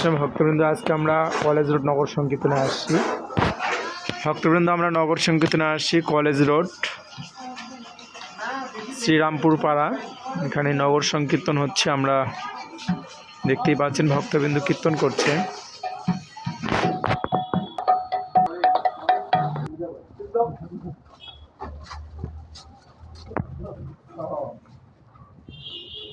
সময় ভক্তবৃন্দ, আজকে আমরা কলেজ রোড নগর সংকীর্তনে আসছি। ভক্তবৃন্দ, আমরা নগর সংকীর্তনে আসছি, কলেজ রোড, শ্রীরামপুর পাড়া। এখানে নগর সংকীর্তন হচ্ছে, আমরা দেখতেই পাচ্ছেন ভক্তবৃন্দ কীর্তন করছে।